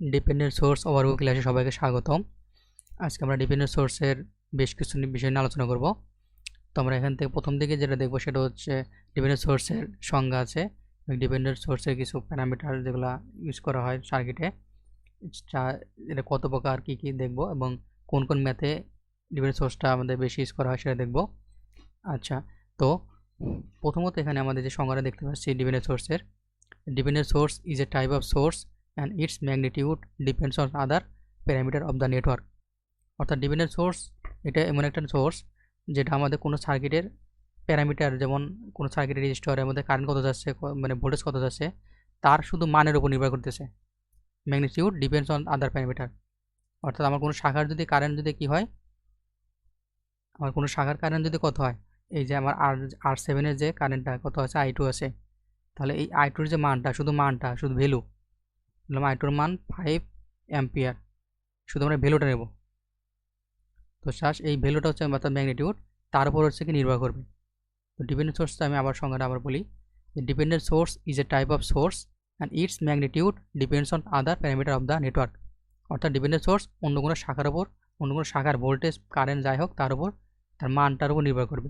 Dependent source overview ক্লাসে সবাইকে স্বাগতম। আজকে আমরা ডিপেন্ডেন্ট সোর্সের বেশ কিছু বিষয় নিয়ে আলোচনা করব। তো আমরা এখান থেকে প্রথম দিকে যেটা দেখব সেটা হচ্ছে ডিপেন্ডেন্ট সোর্সের সংজ্ঞা আছে। ডিপেন্ডেন্ট সোর্সের কিছু প্যারামিটার যেগুলো ইউজ করা হয় সার্কিটে এটা কত প্রকার, কী কী দেখব এবং কোন কোন ম্যাথে ডিপেন্ডেন্ট সোর্সটা আমাদের বেশি ইউজ করা হয় সেটা দেখব। আচ্ছা তো প্রথমত এখানে আমাদের যে সংজ্ঞাটা দেখতে পাচ্ছি ডিপেন্ডেন্ট সোর্সের dependent source is a type of source and its magnitude depends on other parameter of the network অর্থাৎ ডিপেন্ডেন্ট সোর্স এটা এমন একটা সোর্স যেটা আমাদের কোনো সার্কিটের প্যারামিটার যেমন কোনো সার্কিটের রেজিস্টারের মধ্যে কারেন্ট কত যাচ্ছে মানে ভোল্টেজ কত যাচ্ছে, তার শুধু মানের উপর নির্ভর করতেছে। Magnitude depends on other parameter অর্থাৎ আমার কোনো শাখার যদি কারেন্ট যদি কি হয়, আমার কোনো শাখার কারেন্ট যদি কত হয়, এই যে আমার আর আর সেভেনের যে কারেন্টটা কত আছে আই টু আছে, তাহলে এই আই টুর যে মানটা, শুধু মানটা, শুধু ভ্যালু বললাম আই টুর মান ফাইভ অ্যাম্পিয়ার শুধু আমরা ভ্যালুটা নেব। তো শ্বাস এই ভ্যালুটা হচ্ছে অর্থাৎ ম্যাগনিটিউড তার উপর হচ্ছে কি নির্ভর করবে। তো ডিপেন্ডেন্ট সোর্সটা আমি আবার সংজ্ঞাটা আবার বলি। Dependent source is a type of source and its magnitude depends on other parameter of the network অর্থাৎ ডিপেন্ডেন্ট সোর্স অন্য কোনো শাখার উপর অন্য কোনো শাখার ভোল্টেজ কারেন্ট যাই হোক, তার উপর তার মানটার উপর নির্ভর করবে।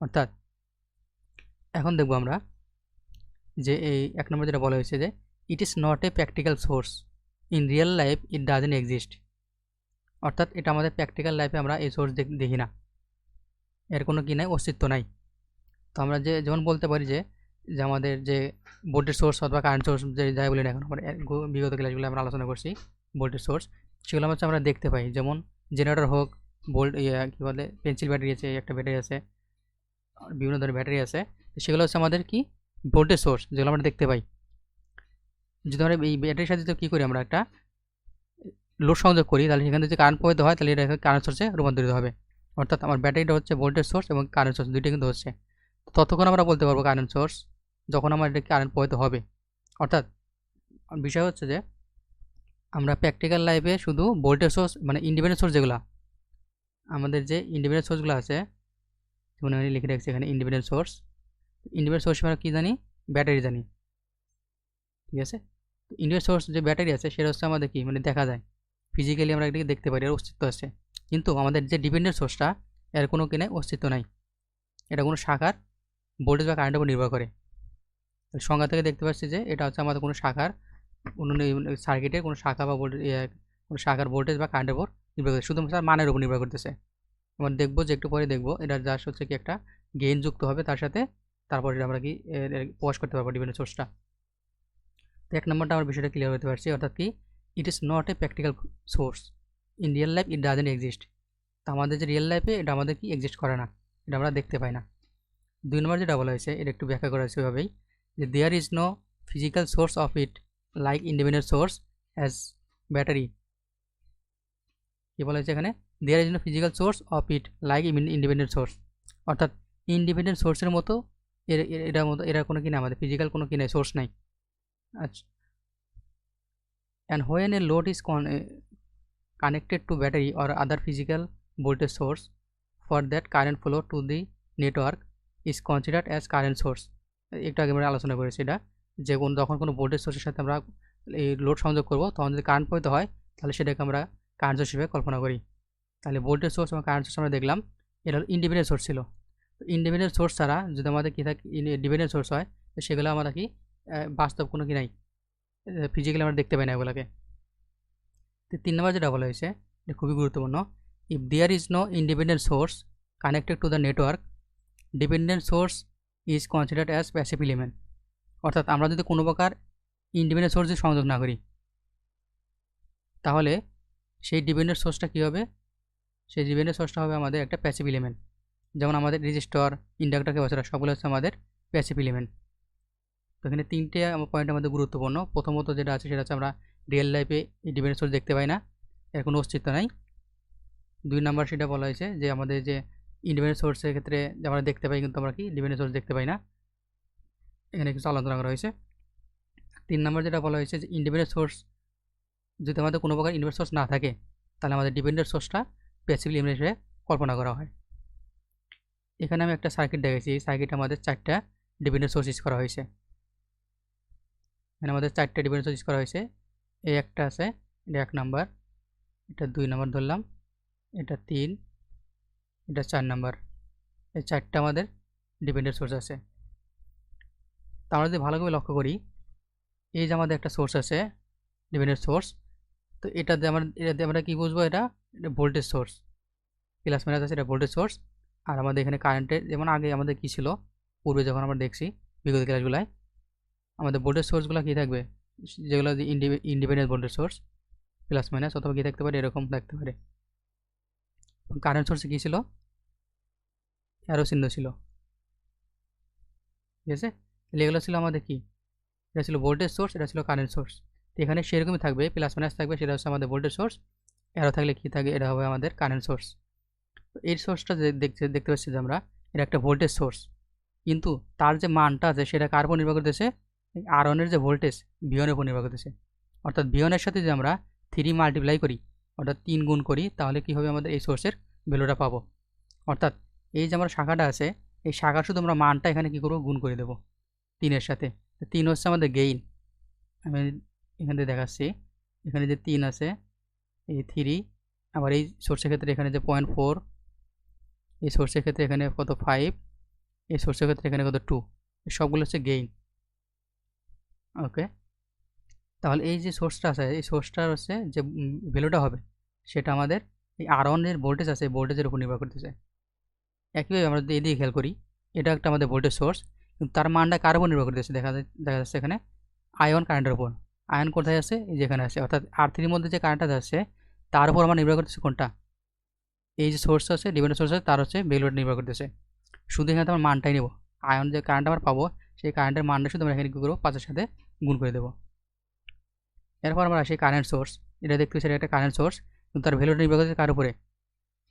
অর্থাৎ এখন দেখব আমরা যে এই এক নম্বর যেটা বলা হয়েছে যে it is not a practical source in real life it doesn't exist অর্থাৎ এটা আমাদের প্র্যাকটিক্যাল লাইফে আমরা এই সোর্স দেখি না। এর কোনো কি নাই? অস্তিত্ব নাই। তো আমরা যে যেমন বলতে পারি যে যে আমাদের যে ভোল্টেজ সোর্স অথবা কারেন্ট সোর্স যে যাই বলি না এখন আমরা বিগত ক্লাসগুলো আমরা আলোচনা করছি ভোল্টেজ সোর্স সেগুলো হচ্ছে আমরা দেখতে পাই। যেমন জেনারেটর হোক বোল্ট ইয়ে কী বলে পেন্সিল ব্যাটারি আছে, একটা ব্যাটারি আছে, বিভিন্ন ধরনের ব্যাটারি আছে। সেগুলো হচ্ছে আমাদের কি? ভোল্টেজ সোর্স যেগুলো আমরা দেখতে পাই। যদি আমরা এই ব্যাটারির সাথে যদি কী করি আমরা একটা লোড সংযোগ করি, তাহলে সেখানে যদি কারেন্ট প্রবাহিত হয়, তাহলে এটা কারেন্ট সোর্সে রূপান্তরিত হবে। অর্থাৎ আমার ব্যাটারিটা হচ্ছে ভোল্টেজ সোর্স এবং কারেন্ট সোর্স দুইটা কিন্তু হচ্ছে। ততক্ষণ আমরা বলতে পারব কারেন্ট সোর্স যখন আমার এটা কারেন্ট প্রবাহিত হবে। অর্থাৎ বিষয় হচ্ছে যে, আমরা প্র্যাকটিক্যাল লাইফে শুধু ভোল্টেজ সোর্স মানে ইন্ডিপেন্ডেন্ট সোর্স যেগুলো, আমাদের যে ইন্ডিপেন্ডেন্ট সোর্সগুলো আছে, যেমন আমি লিখে রাখছি এখানে ইন্ডিপেন্ডেন্ট সোর্স ইন্ডিপেন্ডেন্ট সোর্স আমরা কী জানি? ব্যাটারি জানি। ঠিক আছে? ইন্ডিপেন্ডেন্ট সোর্স যে ব্যাটারি আছে, সেটা হচ্ছে আমাদের কি? মানে দেখা যায়। ফিজিক্যালি আমরা এটাকে দেখতে পারি, এর অস্তিত্ব আছে। কিন্তু আমাদের যে ডিপেন্ডেন্ট সোর্সটা এর কোনো কিনে অস্তিত্ব নাই। এটা কোনো শাখার ভোল্টেজ বা কারেন্টের উপর নির্ভর করে। সংজ্ঞা থেকে দেখতে পাচ্ছি যে, এটা হচ্ছে আমাদের কোনো শাখার কোনো সার্কিটের কোনো শাখা বা ভোল্টেজ কোনো শাখার ভোল্টেজ বা কারেন্টের উপর নির্ভর করে। শুধুমাত্র তার মানের উপর নির্ভর করতেছে। আমরা দেখব যে একটু পরে দেখব, এটা জাস্ট হচ্ছে কি একটা গেইন যুক্ত হবে, তার সাথে তারপর আমরা কি প্রকাশ করতে পারব ডিপেন্ডেন্ট সোর্সটা তো এক নম্বরটা আমার বিষয়টা ক্লিয়ার হতে পারছি, অর্থাৎ কি it is not a practical source in real life it doesn't exist তো আমাদের যে রিয়েল লাইফে এটা আমাদের কি এক্সিস্ট করে না? এটা আমরা দেখতে পাই না। দুই নম্বর যেটা বলা হয়েছে, এটা একটু ব্যাখ্যা করা হয়েছে ওইভাবেই, যে there is no physical source of it like independent source as battery কী বলা হয়েছে এখানে? There is no physical source of it like independent source অর্থাৎ ইন্ডিপেন্ডেন্ট সোর্সের মতো, এর এটার মতো, এরা কোনো কিনা আমাদের ফিজিক্যাল কোনো কিনা সোর্স নাই। And when load is con- uh, connected to battery or other physical voltage source for that current flow to the network is considered as current source একটু আগে আমরা আলোচনা করেছি এটা যে কোন যখন কোনো ভোল্টেজ সোর্সের সাথে আমরা এই লোড সংযোগ করব তখন যদি কারেন্ট প্রবাহিত হয় তাহলে সেটাকে আমরা কারেন্ট সোর্স হিসেবে কল্পনা করি। তাহলে ভোল্টেজ সোর্স এবং কারেন্ট সোর্স আমরা দেখলাম এটা হলো ইন্ডিপেন্ডেন্ট সোর্স ছিল। ইন্ডিপেন্ডেন্ট সোর্স ছাড়া যদি আমাদের কী থাকে ডিপেন্ডেন্ট সোর্স হয় সেগুলো আমরা কি বাস্তব কোনো কি নাই। ফিজিক্যালি আমরা দেখতে পাই না এগুলোকে। তো তিন নম্বর যেটা বলা হয়েছে, এটা খুবই গুরুত্বপূর্ণ। If there is no independent source connected to the network dependent source is considered as passive element অর্থাৎ আমরা যদি কোনো প্রকার ইন্ডিপেন্ডেন্ট সোর্স সংযোগ না করি, তাহলে সেই ডিপেন্ডেন্ট সোর্সটা কী হবে? সেই ডিপেন্ডেন্ট সোর্সটা হবে আমাদের একটা প্যাসিভ এলিমেন্ট যেমন আমাদের রেজিস্টর ইন্ডাক্টর ক্যাপাসিটর সবগুলো হচ্ছে আমাদের প্যাসিভ এলিমেন্ট তো এখানে তিনটে পয়েন্ট আমাদের গুরুত্বপূর্ণ। প্রথমত যেটা আছে সেটা হচ্ছে আমরা রিয়েল লাইফে এই ডিপেন্ডেন্ট সোর্স দেখতে পাই না। এর কোনো অস্তিত্ব নাই। দুই নাম্বার সেটা বলা হয়েছে যে আমাদের যে ইন্ডিপেন্ডেন্ট সোর্সের ক্ষেত্রে আমরা দেখতে পাই কিন্তু আমরা কি ডিপেন্ডেন্ট সোর্স দেখতে পাই না। এখানে কিছু আলোচনা করা হয়েছে। তিন নাম্বার যেটা বলা হয়েছে যে ইন্ডিপেন্ডেন্ট সোর্স যদি আমাদের কোনো প্রকার ইন্ডিপেন্ডেন্ট সোর্স না থাকে, তাহলে আমাদের ডিপেন্ডেন্ট সোর্সটা প্যাসিভ এলিমেন্ট হিসেবে কল্পনা করা হয়। এখানে আমি একটা সার্কিট দেখেছি এই সার্কিট আমাদের চারটা ডিপেন্ডেন্ট সোর্স ইউজ করা হয়েছে। এখানে আমাদের চারটে সোর্স ইউজ করা হয়েছে। এই একটা আছে, এটা এক নাম্বার এটা দুই নাম্বার ধরলাম, এটা তিন, এটা চার নাম্বার এই চারটা আমাদের ডিপেন্ডেন্ট সোর্স আছে। তা আমরা যদি ভালো করে লক্ষ্য করি, এই যে আমাদের একটা সোর্স আছে ডিপেন্ডেন্ট সোর্স তো এটাতে আমরা এটাতে আমরা কী বুঝব এটা? এটা ভোল্টেজ সোর্স প্লাস মাইনাস আছে, এটা ভোল্টেজ সোর্স আর আমাদের এখানে কারেন্টের যেমন আগে আমাদের কী ছিল? পূর্বে যখন আমরা দেখছি বিগত ক্লাসগুলায় আমাদের ভোল্টেজ সোর্সগুলো কী থাকবে? যেগুলো independent voltage source plus minus অথবা কী থাকতে পারে? এরকম থাকতে পারে। কারেন্ট সোর্সে কী ছিল? অ্যারো চিহ্ন ছিল। ঠিক আছে? এগুলো ছিল আমাদের কি? এটা ছিল ভোল্টেজ সোর্স এটা ছিল কারেন্ট সোর্স তো এখানে সেরকমই থাকবে প্লাস মাইনাস থাকবে, সেটা হচ্ছে আমাদের ভোল্টেজ সোর্স অ্যারো থাকলে কী থাকে? এটা হবে আমাদের কারেন্ট সোর্স তো এই সোর্সটা দেখতে দেখতে পাচ্ছি যে আমরা, এটা একটা ভোল্টেজ সোর্স কিন্তু তার যে মানটা আছে, সেটা কার নির্ভর করতেছে? আর ওয়ানের যে ভোল্টেজ বিয়নের উপর নির্ভর করতেছে অর্থাৎ বিয়নের সাথে যদি আমরা থ্রি মাল্টিপ্লাই করি, অর্থাৎ তিন গুণ করি, তাহলে কী হবে আমাদের এই সোর্সের ভ্যালুটা পাবো। অর্থাৎ এই যে আমার শাখাটা আছে, এই শাখা শুধু আমরা মানটা এখানে কী করব? গুণ করে দেবো তিনের সাথে। তিন হচ্ছে আমাদের গেইন আমি এখান থেকে দেখাচ্ছি। এখানে যে তিন আছে, এই থ্রি আবার এই সোর্সের ক্ষেত্রে এখানে যে পয়েন্ট ফোর এই সোর্সের ক্ষেত্রে এখানে কত ফাইভ এই সোর্সের ক্ষেত্রে এখানে কত টু সবগুলো হচ্ছে গেইন ওকে। তাহলে এই যে সোর্সটা আছে, এই সোর্সটার হচ্ছে যে ভ্যালুটা হবে, সেটা আমাদের এই আর ওয়ানের ভোল্টেজ আছে ভোল্টেজের উপর নির্ভর করতেছে। একইভাবে আমরা যদি এদিকে খেয়াল করি, এটা একটা আমাদের ভোল্টেজ সোর্স কিন্তু তার মানটা কার উপর নির্ভর করতেছে? দেখা দেখা যাচ্ছে এখানে আয়ন কারেন্টের উপর। আয়ন কোথায় আছে? যেখানে আছে। অর্থাৎ আর থ্রির মধ্যে যে কারেন্টটা যাচ্ছে, তার উপর আমার নির্ভর করতেছে কোনটা? এই যে সোর্স আছে ডিপেন্ডেন্ট সোর্স আছে, তার হচ্ছে ভ্যালুটা নির্ভর করতেছে। শুধু এখানে আমার মানটাই নেব। আয়ন যে কারেন্ট আমার পাবো, সেই কারেন্টের মানটা শুধু আমরা এখানে কী করব? পাঁচের সাথে গুণ করে দেবো। এরপর আমরা আসি কারেন্ট সোর্স এটা দেখতে পাচ্ছি একটা কারেন্ট সোর্স কিন্তু তার ভ্যালুটা নির্ভর করছে কার উপরে?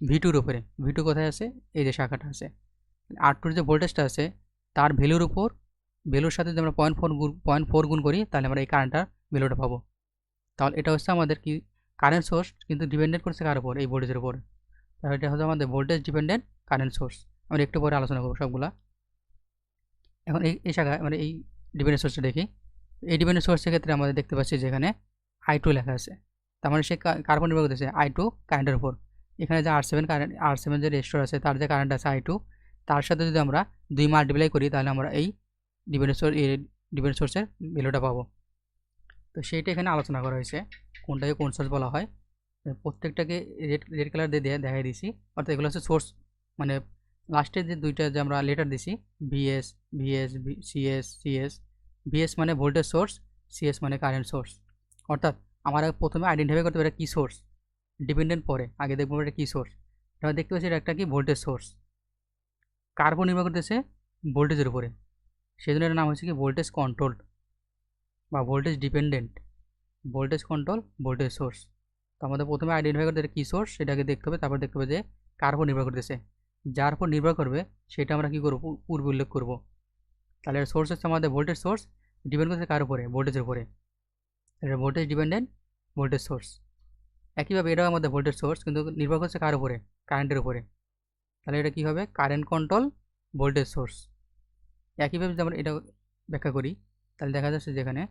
ভি টুর উপরে। ভি টু কোথায় আছে? এই যে শাখাটা আছে। আর টুর যে ভোল্টেজটা আছে, তার ভ্যালুর উপর ভ্যালুর সাথে যদি আমরা পয়েন্ট ফোর গুণ পয়েন্ট ফোর গুণ করি, তাহলে আমরা এই কারেন্টটার ভ্যালুটা পাবো। তাহলে এটা হচ্ছে আমাদের কি? কারেন্ট সোর্স কিন্তু ডিপেন্ডেন্ট করছে কার উপর? এই ভোল্টেজের উপর। তাহলে এটা হচ্ছে আমাদের ভোল্টেজ ডিপেন্ডেন্ট কারেন্ট সোর্স আমরা একটু পরে আলোচনা করব সবগুলা। এখন এই এই শাখা মানে এই ডিপেন্ডেন্ট সোর্সটা দেখি। এই ডিপেন্ডেন্ট সোর্সের ক্ষেত্রে আমাদের দেখতে পাচ্ছি যেখানে আই টু লেখা আছে। তার মানে সে কার্বন নির্ভর করতেছে আই টু কারেন্টের উপর। এখানে যে R seven current R seven যে রেজিস্টার আছে, তার যে কারেন্ট আছে আই টু তার সাথে যদি আমরা দুই মাল্টিপ্লাই করি, তাহলে আমরা এই ডিপেন্ডেন্ট সোর্স এই ডিপেন্ডেন্ট সোর্সের ভ্যালুটা পাবো। তো সেইটা এখানে আলোচনা করা হয়েছে, কোনটাকে কোন সোর্স বলা হয়। প্রত্যেকটাকে রেড রেড কালার দিয়ে দেখাই দিছি। অর্থাৎ এগুলো হচ্ছে সোর্স মানে লাস্টের যে দুইটা যে আমরা লেটার দিছি VS VS CS CS VS মানে ভোল্টেজ সোর্স সিএস মানে কারেন্ট সোর্স অর্থাৎ আমার প্রথমে আইডেন্টিফাই করতে পারে কী সোর্স ডিপেন্ডেন্ট পরে, আগে দেখব এটা কী সোর্স এবার দেখতে পাচ্ছি এটা একটা কি? ভোল্টেজ সোর্স কার উপর নির্ভর করতেছে ভোল্টেজের উপরে। সেই জন্য এটার নাম হচ্ছে কি? ভোল্টেজ কন্ট্রোল বা voltage dependent voltage control voltage source তো আমাদের প্রথমে আইডেন্টিফাই করতে কী সোর্স সেটাকে দেখতে হবে, তারপর দেখতে হবে যে কার উপর নির্ভর করতেছে। যার উপর নির্ভর করবে, সেটা আমরা কী করব? পূর্বে উল্লেখ করব। তাহলে সোর্স হচ্ছে আমাদের ভোল্টেজ সোর্স ডিপেন্ড করছে কার উপরে? ভোল্টেজের উপরে। এটা ভোল্টেজ ডিপেন্ডেন্ট ভোল্টেজ সোর্স একইভাবে এটাও আমাদের ভোল্টেজ সোর্স কিন্তু নির্ভর করছে কার উপরে? কারেন্টের উপরে। তাহলে এটা কী হবে? কারেন্ট কন্ট্রোল ভোল্টেজ সোর্স একইভাবে যদি আমরা এটা ব্যাখ্যা করি, তাহলে দেখা যাচ্ছে যেখানে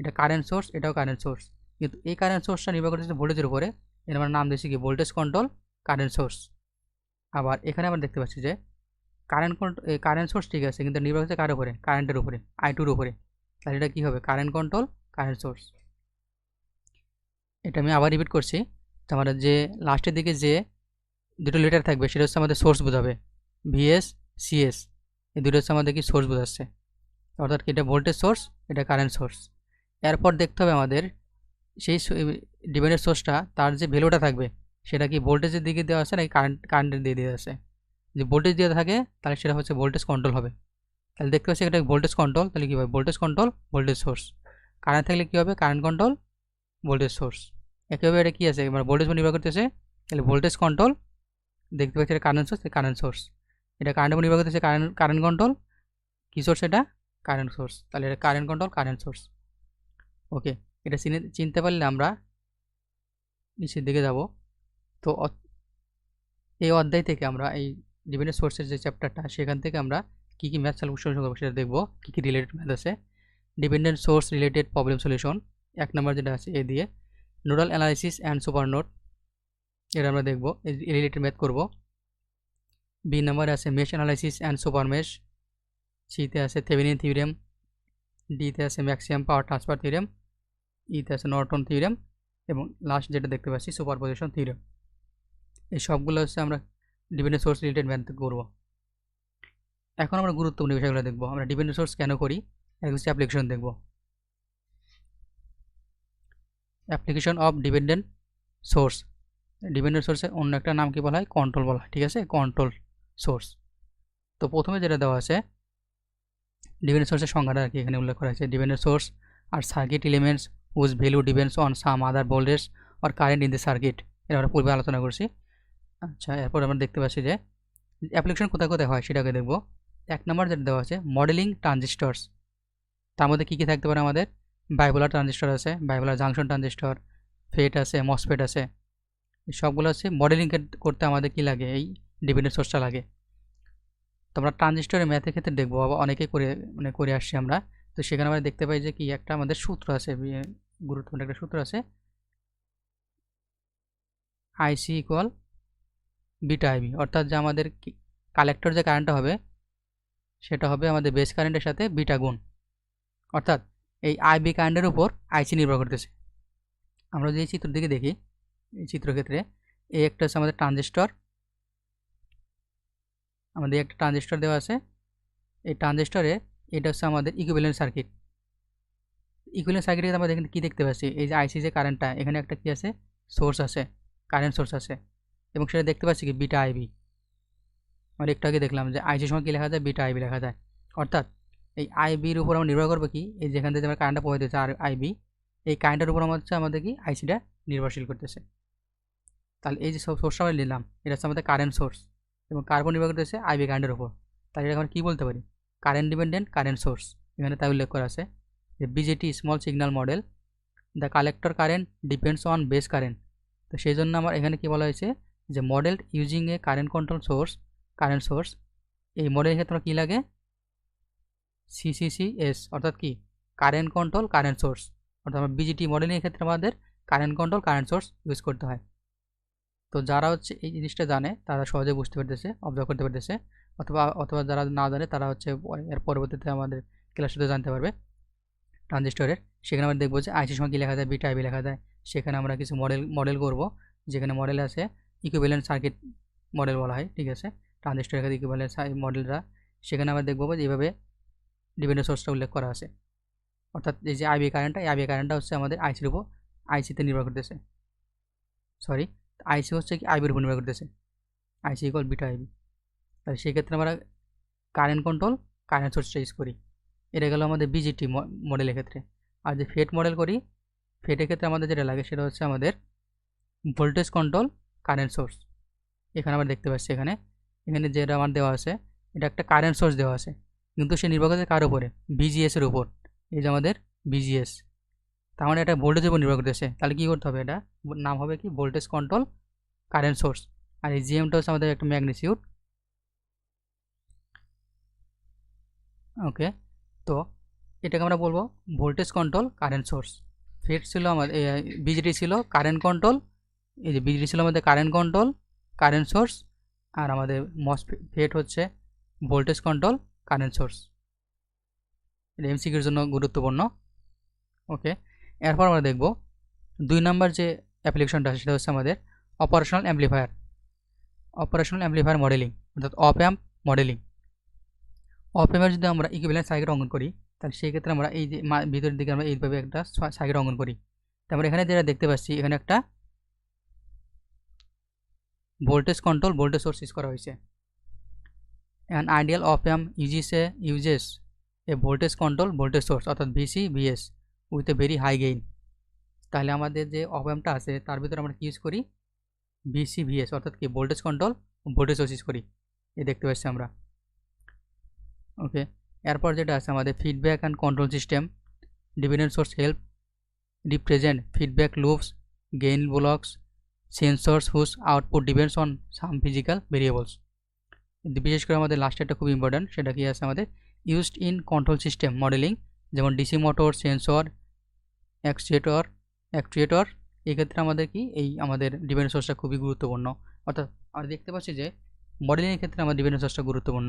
এটা কারেন্ট সোর্স এটাও কারেন্ট সোর্স কিন্তু এই কারেন্ট সোর্সটা নির্ভর করছে ভোল্টেজের উপরে, এর আমরা নাম দিয়েছি কি? ভোল্টেজ কন্ট্রোল কারেন্ট সোর্স আবার এখানে আমরা দেখতে পাচ্ছি যে কারেন্ট কারেন্ট সোর্স ঠিক আছে, কিন্তু নির্ভর করছে কার উপরে? কারেন্টের উপরে আই টুর উপরে। তাহলে এটা কী হবে? কারেন্ট কন্ট্রোল কারেন্ট সোর্স এটা আমি আবার রিপিট করছি। তো আমরা যে লাস্টের দিকে যে দুটো লেটার থাকবে, সেটা হচ্ছে আমাদের সোর্স বোঝাবে। ভিএস সিএস এই দুটো হচ্ছে আমাদের কি? সোর্স বোঝাচ্ছে। অর্থাৎ এটা ভোল্টেজ সোর্স এটা কারেন্ট সোর্স এরপর দেখতে হবে আমাদের সেই ডিপেন্ডেন্ট সোর্সটা তার যে ভ্যালুটা থাকবে, সেটা কি ভোল্টেজের দিকে দেওয়া আছে নাকি কারেন্ট কারেন্টের দিয়ে দেওয়া আছে? যদি ভোল্টেজ দিয়ে থাকে, তাহলে সেটা হচ্ছে ভোল্টেজ কন্ট্রোল হবে। তাহলে দেখতে পাচ্ছি এটা ভোল্টেজ কন্ট্রোল তাহলে কী হবে? Voltage control voltage source current থাকলে কী হবে? কারেন্ট কন্ট্রোল ভোল্টেজ সোর্স একইভাবে এটা কী আছে? মানে ভোল্টেজ নির্ভর করতেছে, তাহলে ভোল্টেজ কন্ট্রোল দেখতে পাচ্ছি এটা কারেন্ট সোর্স কারেন্ট সোর্স এটা কারেন্ট উপর নির্ভর করতেছে কারেন্ট কারেন্ট কন্ট্রোল কী সোর্স এটা? কারেন্ট সোর্স তাহলে এটা current control current source okay এটা চিনে, চিনতে পারলে আমরা নিচের দিকে যাব। তো এই অধ্যায় থেকে আমরা এই ডিপেন্ডেন্ট সোর্সের যে চ্যাপ্টারটা সেখান থেকে আমরা কী কী ম্যাথ সলিউশন করব সেটা দেখব, কী কী রিলেটেড ম্যাথ আছে। Dependent source related problem solution এক নাম্বার যেটা আছে এ দিয়ে। Nodal analysis and super node এটা আমরা দেখব, এই রিলেটেড ম্যাথ করব। বি নাম্বারে আছে mesh analysis and super mesh সিতে আছে থেভেনিন থিওরেম ডিতে আছে ম্যাক্সিমাম পাওয়ার ট্রান্সফার থিওরেম ইতে আছে নর্টন থিওরেম এবং লাস্ট যেটা দেখতে পাচ্ছি সুপার পজিশন থিওরেম এই সবগুলো হচ্ছে আমরা ডিপেন্ডেন্ট সোর্স রিলেটেড ম্যাথ করব। এখন আমরা গুরুত্বপূর্ণ বিষয়গুলো দেখব। আমরা ডিপেন্ডেন্ট সোর্স কেন করি? এর কিছু অ্যাপ্লিকেশন দেখব। Application of dependent source dependent সোর্সের অন্য একটা নাম কি বলা হয়? কন্ট্রোল বলা হয়, ঠিক আছে? কন্ট্রোল সোর্স তো প্রথমে যেটা দেওয়া আছে ডিপেন্ডেন্ট সোর্সের সংজ্ঞাটা আর কি এখানে উল্লেখ করা আছে। Dependent source are circuit elements whose value depends on some other voltage or current in the circuit এটা আমরা পূর্বে আলোচনা করছি। আচ্ছা এরপর আমরা দেখতে পাচ্ছি যে অ্যাপ্লিকেশন কোথায় কোথায় হয় সেটাকে দেখব। এক নম্বর যেটা দেওয়া আছে মডেলিং ট্রানজিস্টরস তার মধ্যে কী কী থাকতে পারে আমাদের? বাইবোলার ট্রানজিস্টর আছে বাইবোলার জাংশন ট্রানজিস্টর ফেট আছে মসফেট আছে। সবগুলো আছে মডেলিং করতে আমাদের কি লাগে? এই ডিপেন্ডেন্ট সোর্সটা লাগে। তো আমরা ট্রানজিস্টরের ম্যাথের ক্ষেত্রে দেখব অনেকেই করে মানে করে আসছি আমরা। তো সেখানে আমরা দেখতে পাই যে কি একটা আমাদের সূত্র আছে, গুরুত্বপূর্ণ একটা সূত্র আছে আইসি ইকুয়াল বিটা আইবি অর্থাৎ যে আমাদের কালেক্টর যে কারেন্টটা হবে, সেটা হবে আমাদের বেস কারেন্টের সাথে বিটা গুণ। অর্থাৎ এই আইবি কারেন্টের উপর আইসি নির্ভর করতেছে। আমরা যদি চিত্র দিকে দেখি, এই চিত্রক্ষেত্রে এই একটা হচ্ছে আমাদের ট্রানজিস্টর আমাদের একটা ট্রানজিস্টর দেওয়া আছে। এই ট্রানজিস্টরে এটা হচ্ছে আমাদের ইকুইভ্যালেন্ট সার্কিট ইকুইভ্যালেন্ট সার্কিটে আমরা দেখেন কী দেখতে পাচ্ছি? এই যে আইসি যে কারেন্টটা এখানে একটা কী আছে? সোর্স আছে কারেন্ট সোর্স আছে। এবং সেটা দেখতে পাচ্ছি কি? বিটা আইবি আমরা একটু আগে দেখলাম যে আইসির সময় কী লেখা যায়? বিটা আইবি লেখা যায়। অর্থাৎ এই আইবির উপর আমরা নির্ভর করব কি? এই যেখান থেকে আমরা কারেন্টটা প্রবাহিত হচ্ছে আর আইবি এই কারেন্টের উপর আমার হচ্ছে আমাদের কি? আইসিটা নির্ভরশীল করতেছে। তাহলে এই যে সব সোর্সটা আমরা নিলাম, এটা হচ্ছে আমাদের কারেন্ট সোর্স এবং কার্বন নির্ভর করতেছে? আইবি কারেন্টের উপর। তাহলে এটা আমরা কী বলতে পারি? কারেন্ট ডিপেন্ডেন্ট কারেন্ট সোর্স এখানে তাই উল্লেখ করা আছে যে BJT small signal model the collector current depends on base current তো সেই জন্য আমার এখানে কি বলা হয়েছে? যে model using a current control source current source এই মডেলের ক্ষেত্রে কী লাগে? সিসিসিএস অর্থাৎ কি? কারেন্ট কন্ট্রোল কারেন্ট সোর্স অর্থাৎ আমার বিজিটি মডেলের ক্ষেত্রে আমাদের current control current source use করতে হয়। তো যারা হচ্ছে এই জিনিসটা জানে, তারা সহজে বুঝতে পারতেছে অবজার্ভ করতে পারতেছে, অথবা অথবা যারা না জানে, তারা হচ্ছে এর পরবর্তীতে আমাদের ক্লাসটিতে জানতে পারবে। ট্রানজিস্টরের সেখানে আমরা দেখব যে আইসির সময় কী লেখা যায় বিটা আইবি লেখা যায়। সেখানে আমরা কিছু মডেল মডেল করব। যেখানে মডেল আছে ইকুইভ্যালেন্ট সার্কিট মডেল বলা হয়, ঠিক আছে? ট্রানজিস্টরের ক্ষেত্রে ইকুইভ্যালেন্ট মডেলরা সেখানে আমরা দেখব যে এইভাবে ডিপেন্ডেন্ট সোর্সটা উল্লেখ করা আছে। অর্থাৎ এই যে আইবি কারেন্টটা আইবি কারেন্টটা হচ্ছে আমাদের আইসির উপর আইসিতে নির্ভর করতেছে। সরি আইসি হচ্ছে কি আইবির উপর নির্ভর করতেছে। আইসি ইকুয়াল বিটা আইবি তাহলে সেক্ষেত্রে আমরা কারেন্ট কন্ট্রোল কারেন্ট সোর্সটা ইউজ করি। এটা গেল আমাদের বিজিটি মডেলের ক্ষেত্রে। আর যে ফেট মডেল করি ফেটের ক্ষেত্রে আমাদের যেটা লাগে, সেটা হচ্ছে আমাদের ভোল্টেজ কন্ট্রোল কারেন্ট সোর্স এখানে আমরা দেখতে পাচ্ছি এখানে। এখানে যেটা আমার দেওয়া আছে, এটা একটা কারেন্ট সোর্স দেওয়া আছে। কিন্তু সে নির্ভর করছে কার উপরে? বিজিএসের উপর। এই যে আমাদের বিজিএস তার মানে এটা ভোল্টেজের উপর নির্ভর করতেছে। তাহলে কী করতে হবে এটা? নাম হবে কি? ভোল্টেজ কন্ট্রোল কারেন্ট সোর্স আর এই জিএমটা হচ্ছে আমাদের একটা ম্যাগনিটিউড ওকে তো এটাকে আমরা বলব voltage control current source FET ছিল আমাদের বিজেটি ছিল কারেন্ট কন্ট্রোল এই যে বিজেটি ছিল আমাদের কারেন্ট কন্ট্রোল কারেন্ট সোর্স আর আমাদের মস ফেট হচ্ছে ভোল্টেজ কন্ট্রোল কারেন্ট সোর্স এটা এমসিকিউর জন্য গুরুত্বপূর্ণ। ওকে এরপর আমরা দেখব দুই নাম্বার যে অ্যাপ্লিকেশনটা সেটা হচ্ছে আমাদের operational amplifier operational amplifier modelling অর্থাৎ অপ অ্যাম্প মডেলিং অপ অ্যাম্পের যদি আমরা ইকুইভ্যালেন্ট সাইকেল অঙ্কন করি, তাহলে সেই ক্ষেত্রে আমরা এই যে ভিতরের দিকে আমরা এইভাবে একটা সাইকেল অঙ্কন করি। তারপরে এখানে যেটা দেখতে পাচ্ছি, এখানে একটা voltage control voltage source use করা হয়েছে। An ideal op amp uses uses a voltage control voltage source অর্থাৎ VC VS with a very high gain তাহলে আমাদের যে অপ অ্যামটা আছে, তার ভিতরে আমরা কি ইউজ করি? ভিসি ভিএস অর্থাৎ কি? Voltage control voltage source use করি। এ দেখতে পাচ্ছি আমরা। ওকে এরপর যেটা আছে, আমাদের feedback and control system dependent source help represent feedback loops gain blocks sensors whose output depends on some physical variables বিশেষ করে আমাদের লাস্টেরটা খুব ইম্পর্ট্যান্ট সেটা কি আছে আমাদের? Used in control system modelling যেমন DC motor sensor actuator actuator এক্ষেত্রে আমাদের কি? এই আমাদের ডিপেন্ডেন্ট সোর্সটা খুবই গুরুত্বপূর্ণ। অর্থাৎ আমরা দেখতে পাচ্ছি যে মডেলিংয়ের ক্ষেত্রে আমাদের ডিপেন্ডেন্ট সোর্সটা গুরুত্বপূর্ণ।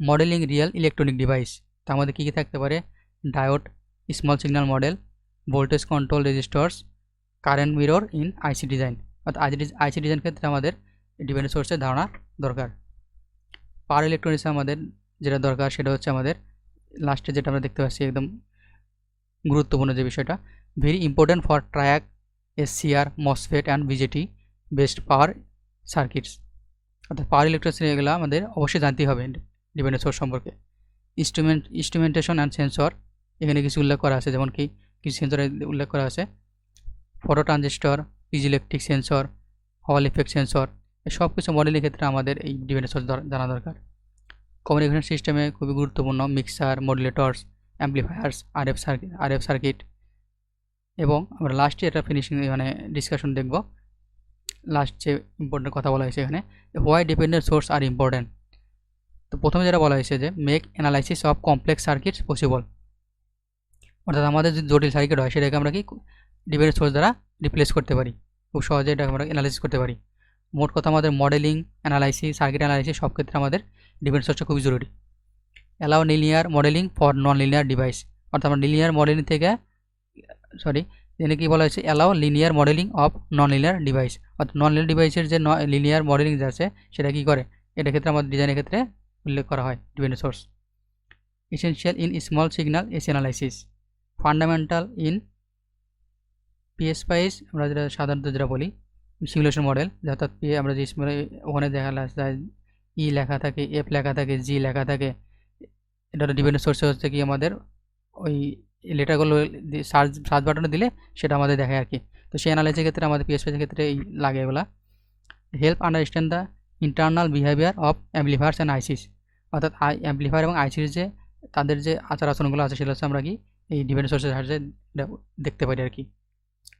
মডেলিং রিয়েল ইলেকট্রনিক ডিভাইস তা আমাদের কী কী থাকতে পারে? Diode small signal model voltage control resistors current mirror in IC design. অর্থাৎ আইসি ডিজাইন ক্ষেত্রে আমাদের ডিপেন্ডেন্ট সোর্সের ধারণা দরকার। পাওয়ার ইলেকট্রনিক্সে আমাদের যেটা দরকার সেটা হচ্ছে আমাদের লাস্টে যেটা আমরা দেখতে পাচ্ছি একদম গুরুত্বপূর্ণ যে বিষয়টা very important for triac SCR MOSFET and BJT based power circuits অর্থাৎ পাওয়ার ইলেকট্রিক্স এগুলো আমাদের অবশ্যই জানতেই হবে ডিপেন্ডেন্ট সোর্স সম্পর্কে। ইনস্ট্রুমেন্ট ইনস্ট্রুমেন্টেশন অ্যান্ড সেন্সর এখানে কিছু উল্লেখ করা আছে, যেমন কি কিছু সেন্সরের উল্লেখ করা আছে। Photo transistor electric sensor Hall effect sensor সব কিছু মডেলের ক্ষেত্রে আমাদের এই সোর্স জানা দরকার। কমিউনিকেশন সিস্টেমে খুবই গুরুত্বপূর্ণ mixer modulators amplifiers RF circuit RF circuit এবং আমরা লাস্টে এটা ফিনিশিং মানে ডিসকাশন দেখব। লাস্ট যে ইম্পর্টেন্ট কথা বলা হয়েছে এখানে why dependent source are important তো প্রথমে যেটা বলা হয়েছে যে make analysis of complex circuits possible অর্থাৎ আমাদের যে জটিল সার্কিট হয়, সেটাকে আমরা কি ডিপেন্ডেন্ট সোর্স দ্বারা রিপ্লেস করতে পারি। খুব সহজে এটা আমরা অ্যানালাইসিস করতে পারি। মোট কথা আমাদের মডেলিং অ্যানালাইসিস সার্কিট অ্যানালাইসিস সব ক্ষেত্রে আমাদের ডিপেন্ডেন্ট সোর্সটা খুবই জরুরি। Allow linear modelling for non linear device অর্থাৎ আমরা লিনিয়ার মডেলিং থেকে সরি এখানে কী বলা হয়েছে? Allow linear modelling of non linear device অর্থাৎ নন লিনিয়ার ডিভাইসের যে লিনিয়ার মডেলিং আছে, সেটা কী করে? এটা ক্ষেত্রে আমাদের ডিজাইনের ক্ষেত্রে উল্লেখ করা হয় dependent source essential in small signal S analysis fundamental in PSpice আমরা যেটা সাধারণত যেটা বলি সিমুলেশন মডেল অর্থাৎ আমরা যে ওখানে দেখা যায় ই লেখা থাকে এফ লেখা থাকে জি লেখা থাকে। এটা ডিপেন্ডেন্ট সোর্সে হচ্ছে কি আমাদের ওই লেটারগুলো সার্চ সার্চ বাটনে দিলে সেটা আমাদের দেখায় আর কি। তো সেই অ্যানালাইসের ক্ষেত্রে আমাদের পিএস পিএসপির ক্ষেত্রে এই লাগে এগুলা। Help understand the internal behaviour of amplifiers and ICs অর্থাৎ আই অ্যাম্পলিফায়ার এবং আইসির যে, তাদের যে আচার আচরণগুলো আছে, সেগুলো হচ্ছে আমরা কি এই ডিপেন্ড সোর্সের সাহায্যে দেখতে পারি আর কি।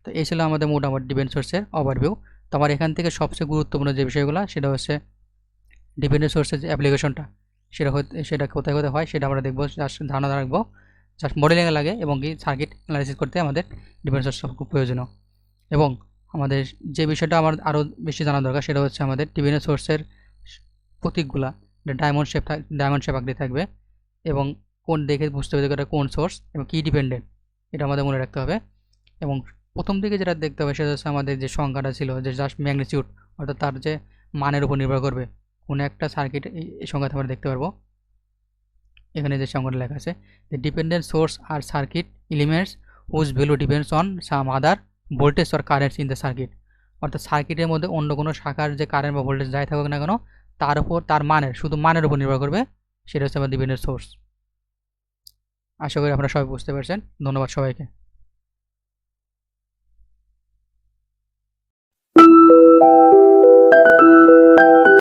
তো এই ছিল আমাদের মোটামুটি ডিপেন্ড সোর্সের ওভারভিউ তো আমার এখান থেকে সবচেয়ে গুরুত্বপূর্ণ যে বিষয়গুলো, সেটা হচ্ছে ডিপেন্ডেন্ট সোর্সের যে অ্যাপ্লিকেশনটা, সেটা সেটা কোথায় কোথায় হয়, সেটা আমরা দেখব জাস্ট ধারণা রাখব। জাস্ট মডেলিংয়ে লাগে এবং কি সার্কিট অ্যানালাইসিস করতে আমাদের ডিপেন্ডেন্ট সোর্স খুব প্রয়োজনীয়। এবং আমাদের যে বিষয়টা আমার আরও বেশি জানা দরকার, সেটা হচ্ছে আমাদের ডিপেন্ডেন্ট সোর্সের প্রতীকগুলা ডায়মন্ড শেপ ডায়মন্ড শেপ আঁকড়ে থাকবে এবং কোন দেখে বুঝতে হবে এটা কোন সোর্স এবং কী ডিপেন্ডেন্ট এটা আমাদের মনে রাখতে হবে। এবং প্রথম দিকে যেটা দেখতে হবে সেটা হচ্ছে আমাদের যে সংখ্যাটা ছিল, যে জাস্ট ম্যাগনিচিউড অর্থাৎ তার যে মানের উপর নির্ভর করবে। কোনো একটা সার্কিট এই সংখ্যাতে আমরা দেখতে পারব। এখানে যে সংখ্যাটা লেখা আছে যে dependent source are circuit elements whose value depends on some other voltage or currents in the circuit অর্থাৎ সার্কিটের মধ্যে অন্য কোনো শাখার যে কারেন্ট বা ভোল্টেজ যাই থাকুক না কেন, তার উপর, তার মানের, শুধু মানের উপর নির্ভর করবে, সেটা হচ্ছে আমার ডিপেন্ডেন্ট সোর্স আশা করি আপনারা সবাই বুঝতে পারছেন। ধন্যবাদ সবাইকে।